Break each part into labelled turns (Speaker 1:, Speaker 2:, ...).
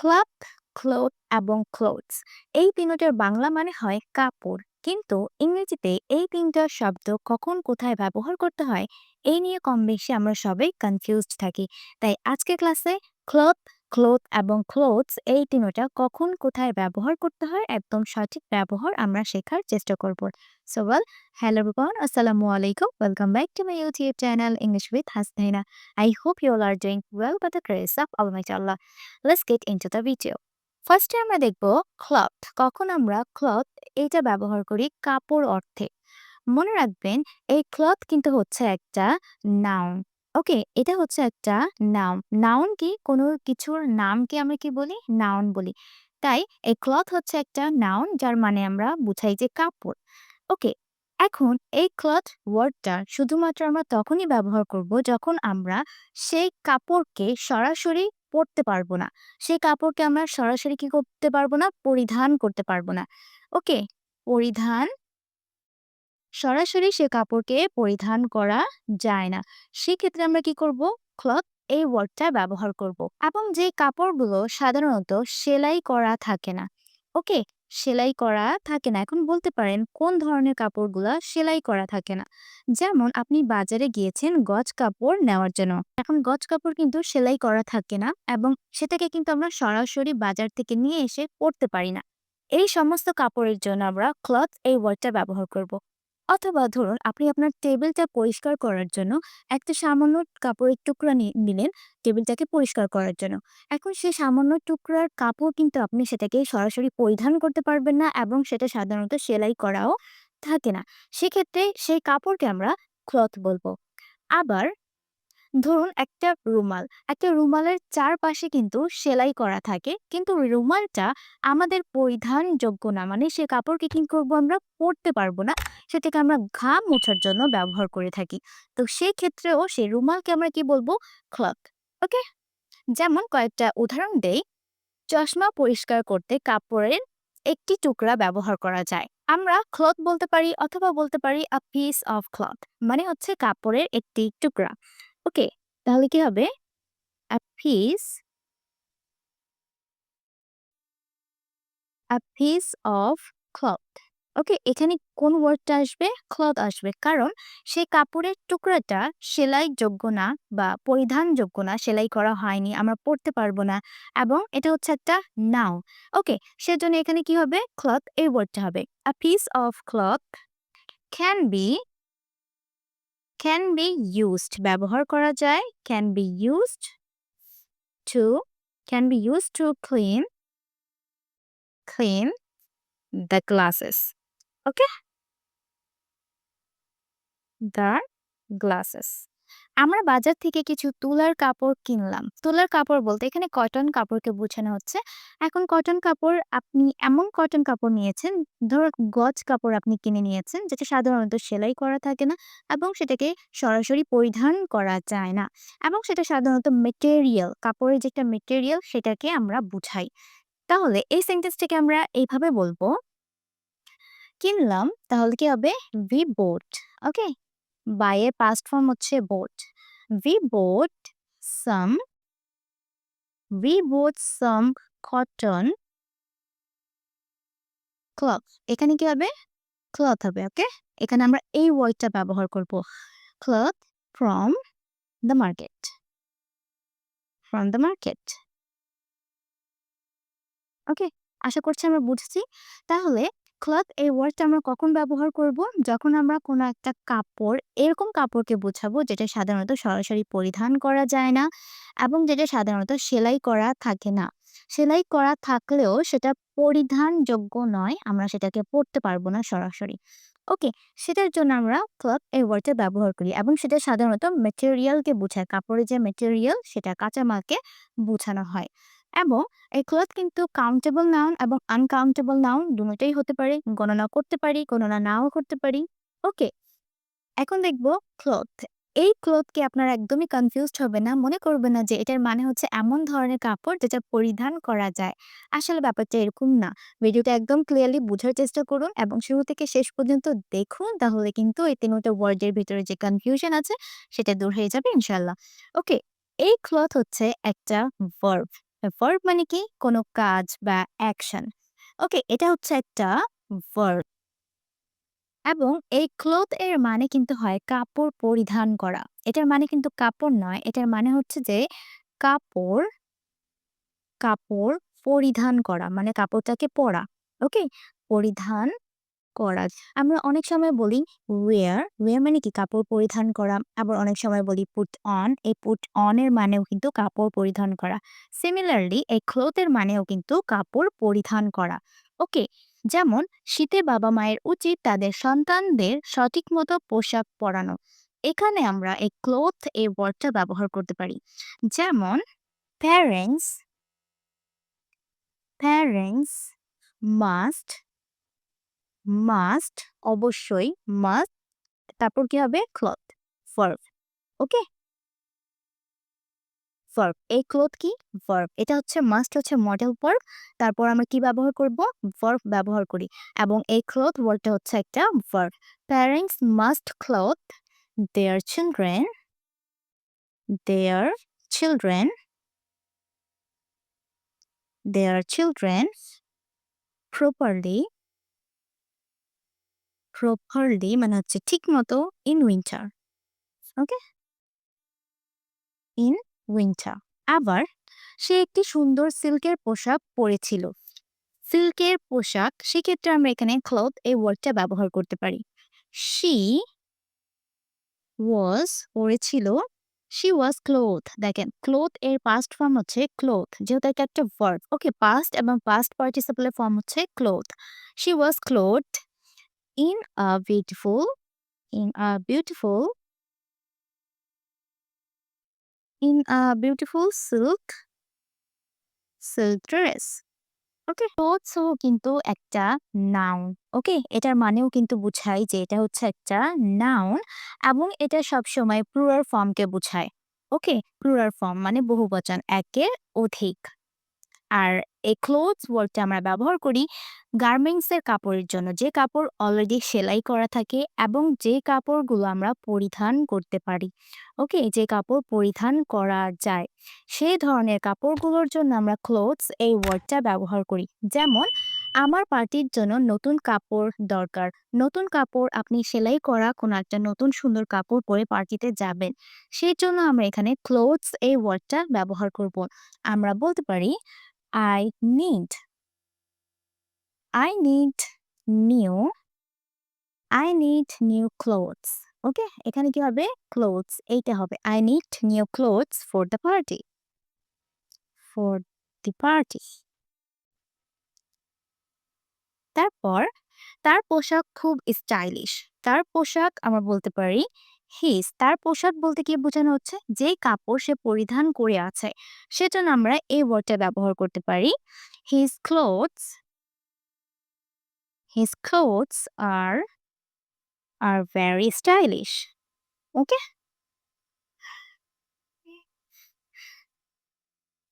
Speaker 1: Cloth, cloth এবং clothes এই তিনটার বাংলা মানে হয় কাপড়। কিন্তু ইংরেজিতে এই তিনটা শব্দ কখন কোথায় ব্যবহার করতে হয় এই নিয়ে কম বেশি আমরা সবাই কনফিউজড থাকি। তাই আজকে ক্লাসে ক্লথ, ক্লোথ এবং ক্লোথস এই তিনোটা কখন কোথায় ব্যবহার করতে হয়, একদম সঠিক ব্যবহার আমরা শেখার চেষ্টা করব। সো ওয়েল হ্যালো রুবন আসসালামু আলাইকুম welcome back to my YouTube channel English with Hasnaina I hope you are doing well by the grace of আলমাইচাল্লাহ let's get in the video ফার্স্টে আমরা দেখব ক্লথ কখন আমরা ক্লথ এটা ব্যবহার করি কাপড় অর্থে। মনে রাখবেন, এই ক্লথ কিন্তু হচ্ছে একটা নাউন ওকে, এটা হচ্ছে একটা নাউন নাউন কি? কোনো কিছুর নামকে আমরা কি বলি? নাউন বলি। তাই এই ক্লথ হচ্ছে একটা নাউন যার মানে আমরা বুঝাই যে কাপড়। ওকে, এখন এই ক্লথ ওয়ার্ডটা শুধুমাত্র আমরা তখনই ব্যবহার করব যখন আমরা সেই কাপড়কে সরাসরি পরতে পারব না। সেই কাপড়কে আমরা সরাসরি কি করতে পারব না? পরিধান করতে পারব না। ওকে, পরিধান সরাসরি সে কাপড়কে পরিধান করা যায় না। সেক্ষেত্রে আমরা কি করব? ক্লথ এই ওয়ার্ডটা ব্যবহার করব। এবং যে কাপড়গুলো সাধারণত সেলাই করা থাকে না, ওকে? সেলাই করা থাকে না। এখন বলতে পারেন কোন ধরনের কাপড়গুলা সেলাই করা থাকে না। যেমন আপনি বাজারে গিয়েছেন গজ কাপড় নেওয়ার জন্য। এখন গজ কাপড় কিন্তু সেলাই করা থাকে না এবং সেটাকে কিন্তু আমরা সরাসরি বাজার থেকে নিয়ে এসে পরতে পারি না। এই সমস্ত কাপড়ের জন্য আমরা ক্লথ এই ওয়ার্ডটা ব্যবহার করব। অথবা ধরুন আপনি আপনার টেবিলটা পরিষ্কার করার জন্য একটা সামান্য কাপড়ের টুকরা নিলেন টেবিলটাকে পরিষ্কার করার জন্য। এখন সেই সামান্য টুকরার কাপড় কিন্তু আপনি সেটাকে সরাসরি পরিধান করতে পারবেন না এবং সেটা সাধারণত সেলাই করাও থাকে না। সেক্ষেত্রে সেই কাপড়কে আমরা ক্লথ বলব। আবার ধরুন একটা রুমাল, একটা রুমালের চারপাশে কিন্তু সেলাই করা থাকে। কিন্তু রুমালটা আমাদের পরিধানযোগ্য না মানে সে কাপড়কে কি করব আমরা পরতে পারব না, সেটাকে আমরা ঘাম মোছার জন্য ব্যবহার করে থাকি। তো সেই ক্ষেত্রেও সেই রুমালকে আমরা কি বলব? Cloth, okay? যেমন কয়েকটা উদাহরণ দেই। চশমা পরিষ্কার করতে কাপড়ের একটি টুকরা ব্যবহার করা যায়। আমরা ক্লথ বলতে পারি অথবা বলতে পারি আ পিস অফ ক্লথ মানে হচ্ছে কাপড়ের একটি টুকরা। ওকে, তাহলে কি হবে? A piece of cloth okay, এখানে কোন ওয়ার্ডটা আসবে? ক্লথ আসবে। কারণ সেই কাপড়ের টুকরাটা সেলাই যোগ্য না বা পরিধান যোগ্য না, সেলাই করা হয়নি, আমরা পরতে পারব না এবং এটা হচ্ছে একটা নাও ওকে, সেজন্য এখানে কি হবে? ক্লথ এই ওয়ার্ডটা হবে। Piece of cloth can be can be used ব্যবহার করা যায় can be used to can be used to clean clean the glasses okay the glasses আমরা বাজার থেকে কিছু তুলার কাপড় কিনলাম। তুলার কাপড় বলতে এখানে কটন কাপড়কে বোঝানো হচ্ছে। এখন কটন কাপড় আপনি এমন কটন কাপড় নিয়েছেন, ধরো গজ কাপড় আপনি কিনে নিয়েছেন, যেটা সাধারণত সেলাই করা থাকে না এবং সেটাকে সরাসরি পরিধান করা যায় না এবং সেটা সাধারণত মেটেরিয়াল কাপড়ের যেটা মেটেরিয়াল সেটাকে আমরা বুঝাই। তাহলে এই সেন্টেন্সটাকে আমরা এইভাবে বলব, কিনলাম তাহলে কি হবে? ভি বোট ওকে বাই এর পাস্ট ফর্ম হচ্ছে bought we bought some we bought some cotton cloth এখানে কি হবে? ক্লথ হবে ওকে এখানে আমরা এই ওয়ার্ডটা ব্যবহার করব। Cloth from the market from the market okay আশা করছি আমরা বুঝছি। তাহলে ক্লথ এই ওয়ার্ডটা আমরা কখন ব্যবহার করব? যখন আমরা কোনো একটা কাপড়, এরকম কাপড়কে বোঝাবো যেটা সাধারণত সরাসরি পরিধান করা যায় না এবং যেটা সাধারণত সেলাই করা থাকে না। সেলাই করা থাকলেও সেটা পরিধানযোগ্য নয়, আমরা সেটাকে পরতে পারব না সরাসরি। ওকে, সেটার জন্য আমরা ক্লথ এই ওয়ার্ডটা ব্যবহার করি এবং সেটা সাধারণত মেটেরিয়ালকে বোঝায়। কাপড়ের যে মেটেরিয়াল সেটা কাঁচামালকে বোঝানো হয়। এবং এই ক্লথ কিন্তু কাউন্টেবল নাউন এবং আনকাউন্টেবল নাউন দুটোই হতে পারে। গণনা করতে পারি, গণনা নাও করতে পারি। ওকে এখন দেখব ক্লথ এই ক্লথকে আপনারা একদমই কনফিউজড হবে না, মনে করবে না যে এটার মানে হচ্ছে এমন ধরনের কাপড় যেটা পরিধান করা যায়। আসলে ব্যাপারটা এরকম না। ভিডিওটা একদম ক্লিয়ারলি বোঝার চেষ্টা করুন এবং শুরু থেকে শেষ পর্যন্ত দেখুন, তাহলে কিন্তু এই তিনটা ওয়ার্ডের ভিতরে যে কনফিউশন আছে, সেটা দূর হয়ে যাবে ইনশাল্লাহ ওকে এই ক্লথ হচ্ছে একটা ভার্ব ভার্ব মানে কি? কোনো কাজ বা অ্যাকশন ওকে এটা হচ্ছে একটা ভার্ব এবং এই ক্লোথ এর মানে কিন্তু হয় কাপড় পরিধান করা। এটার মানে কিন্তু কাপড় নয়, এটার মানে হচ্ছে যে কাপড় কাপড় পরিধান করা মানে কাপড়টাকে পরা। ওকে পরিধান করা। আমরা অনেক সময় বলি ওয়েয়ার ওয়েয়ার মানে কি? কাপড় পরিধান করা। আবার অনেক সময় বলি পুট অন এই পুট অন এর মানেও কিন্তু কাপড় পরিধান করা। সিমিলারলি এই ক্লোথের মানেও কিন্তু কাপড় পরিধান করা। ওকে যেমন শীতে বাবা মায়ের উচিত তাদের সন্তানদের সঠিক মতো পোশাক পরানো। এখানে আমরা এই ক্লোথ এই ওয়ার্ডটা ব্যবহার করতে পারি। যেমন প্যারেন্টস প্যারেন্টস মাস্ট মাস্ট, অবশ্যই মাস্ট, তারপর কি হবে? Cloth verb okay? ভার্ব এই ক্লথ কি? ভার্ব এটা হচ্ছে মাস্ট হচ্ছে মডেল ভার্ব তারপর আমরা কি ব্যবহার করব? ভার্ব ব্যবহার করি, এবং এই ক্লথ ওয়ার্ডটা হচ্ছে একটা verb parents must cloth their children their children their children properly properly মানে হচ্ছে ঠিক মতো in winter okay in winter আবার সে একটি সুন্দর সিল্কের পোশাক পরেছিল। সিল্কের পোশাক, সেক্ষেত্রে আমরা এখানে ক্লথ এই ওয়ার্ডটা ব্যবহার করতে পারি। শি ওয়াজ পরেছিল শি ওয়াজ ক্লোথ দেখেন ক্লোথ এর পাস্ট ফর্ম হচ্ছে ক্লোথ যেহেতু একটা ভার্ব ওকে পাস্ট এবং পাস্ট পার্টিসিপেলের ফর্ম হচ্ছে clothe she was clothe in a beautiful, in a beautiful in a beautiful silk silk dress. Okay ক্লোথসও কিন্তু একটা নাউন ওকে এটার মানেও কিন্তু বুঝায় যে এটা হচ্ছে একটা নাউন এবং এটা সবসময় প্লুরাল ফর্মকে বোঝায় ওকে প্লুরাল ফর্ম মানে বহুবচন, একের অধিক। আর এই ক্লোথস ওয়ার্ডটা আমরা ব্যবহার করি গার্মেন্টসের কাপড়ের জন্য। যে কাপড় অলরেডি সেলাই করা থাকে এবং যে কাপড়গুলো আমরা পরিধান করতে পারি। ওকে যে কাপড় পরিধান করা যায়, সেই ধরনের কাপড়গুলোর জন্য আমরা ক্লোথস এই ওয়ার্ডটা ব্যবহার করি। যেমন, আমার পার্টির জন্য নতুন কাপড় দরকার। নতুন কাপড় আপনি সেলাই করা কোনো একটা নতুন সুন্দর কাপড় পরে পার্টিতে যাবেন, সেই জন্য আমরা এখানে ক্লোথস এই ওয়ার্ডটা ব্যবহার করব। আমরা বলতে পারি I need I need new, I need new clothes. Okay এখানে কি হবে? ক্লোথস এইটা হবে। I need new clothes for the party for the party তারপর, তার পোশাক খুব স্টাইলিশ তার পোশাক আমরা বলতে পারি হিস, তার পোশাক বলতে কি বোঝানো হচ্ছে যে কাপড় সে পরিধান করে আছে, সেজন্য আমরা এই ওয়ার্ডটা ব্যবহার করতে পারি। His clothes His clothes are are very stylish okay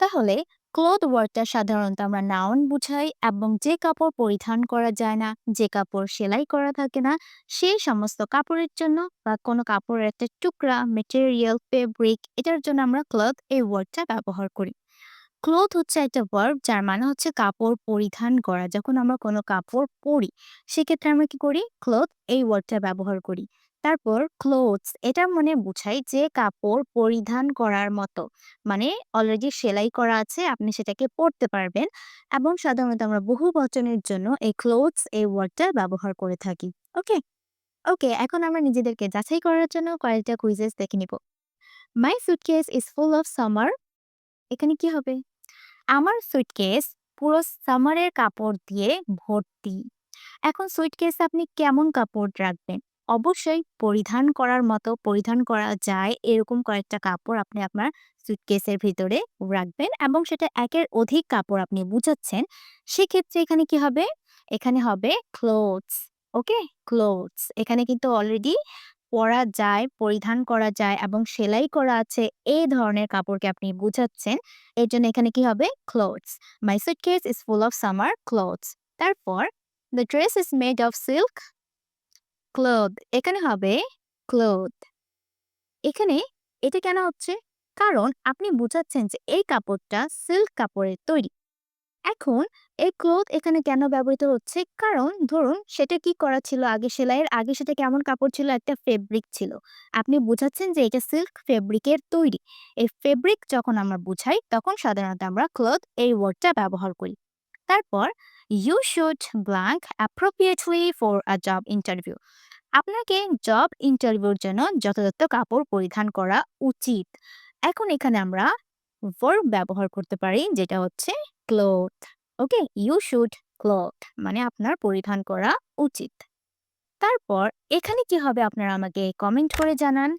Speaker 1: তাহলে ক্লোথ ওয়ার্ডটা সাধারণত আমরা নাউন বুঝাই এবং যে কাপড় পরিধান করা যায় না, যে কাপড় সেলাই করা থাকে না, সেই সমস্ত কাপড়ের জন্য বা কোনো কাপড়ের একটা টুকরা মেটেরিয়াল ফেব্রিক এটার জন্য আমরা ক্লথ এই ওয়ার্ডটা ব্যবহার করি। ক্লোথ হচ্ছে একটা ভার্ব যার মানে হচ্ছে কাপড় পরিধান করা। যখন আমরা কোনো কাপড় পরি, সেক্ষেত্রে আমরা কি করি? ক্লোথ এই ওয়ার্ডটা ব্যবহার করি। তারপর ক্লোথস এটা মনে বুঝাই যে কাপড় পরিধান করার মতো। মানে অলরেডি সেলাই করা আছে, আপনি সেটাকে পরতে পারবেন। এবং সাধারণত আমরা বহু বচনের জন্য এই ক্লোথস এই ওয়ার্ডটা ব্যবহার করে থাকি। ওকে? ওকে, এখন আমরা নিজেদেরকে যাচাই করার জন্য কয়েকটা কুইজেস দেখে নিব। My suitcase is full of summer এখানে কি হবে? আমার সুটকেস পুরো সামারের কাপড় দিয়ে ভর্তি। এখন সুটকেসে আপনি কেমন কাপড় রাখবেন? অবশ্যই পরিধান করার মতো, পরিধান করা যায় এরকম কয়েকটা কাপড় আপনি আপনার সুটকেসের ভিতরে রাখবেন এবং সেটা একের অধিক কাপড় আপনি বুঝাচ্ছেন। সেক্ষেত্রে এখানে কি হবে? এখানে হবে ক্লোথস ওকে ক্লোথস এখানে কিন্তু অলরেডি পরা যায়, পরিধান করা যায় এবং সেলাই করা আছে এই ধরনের কাপড়কে আপনি বুঝাচ্ছেন। এর জন্য এখানে কি হবে? Clothes my suitcase is full of summer clothes তারপর the dress is made of silk cloth, এখানে হবে ক্লোথ এখানে এটা কেন হচ্ছে কারণ আপনি বোঝাচ্ছেন যে এই কাপড়টা সিল্ক কাপড়ের তৈরি। এখন এই ক্লথ এখানে কেন ব্যবহৃত হচ্ছে? কারণ ধরুন সেটা কি করা ছিল আগে সেলাইয়ের আগে সেটা কেমন কাপড় ছিল? একটা ফেব্রিক ছিল। আপনি বোঝাচ্ছেন যে এটা সিল্ক ফেব্রিকের তৈরি। এই ফেব্রিক যখন আমরা বুঝাই, তখন সাধারণত আমরা ক্লথ এই ওয়ার্ডটা ব্যবহার করি। তারপর you should blank appropriately for a job interview. আপনাকে জব ইন্টারভিউর জন্য যথাযথ কাপড় পরিধান করা উচিত। এখন এখানে আমরা ভার্ব ব্যবহার করতে পারি, যেটা হচ্ছে clothe. Okay? You should cloth মানে আপনার পরিধান করা উচিত। তারপর এখানে কি হবে আপনারা আমাকে কমেন্ট করে জানান।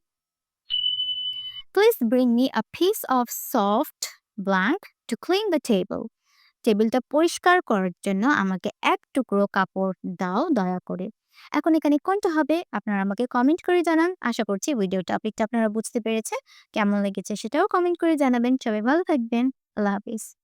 Speaker 1: Please bring me a piece of soft blank to clean the table. টেবিলটা পরিষ্কার করার জন্য আমাকে এক টুকরো কাপড় দাও দয়া করে। এখন এখানে কোনটা হবে আপনারা আমাকে কমেন্ট করে জানান। আশা করছি ভিডিও টপিকটা আপনারা বুঝতে পেরেছে কেমন লেগেছে সেটাও কমেন্ট করে জানাবেন। সবাই ভালো থাকবেন। আল্লাহ হাফিজ।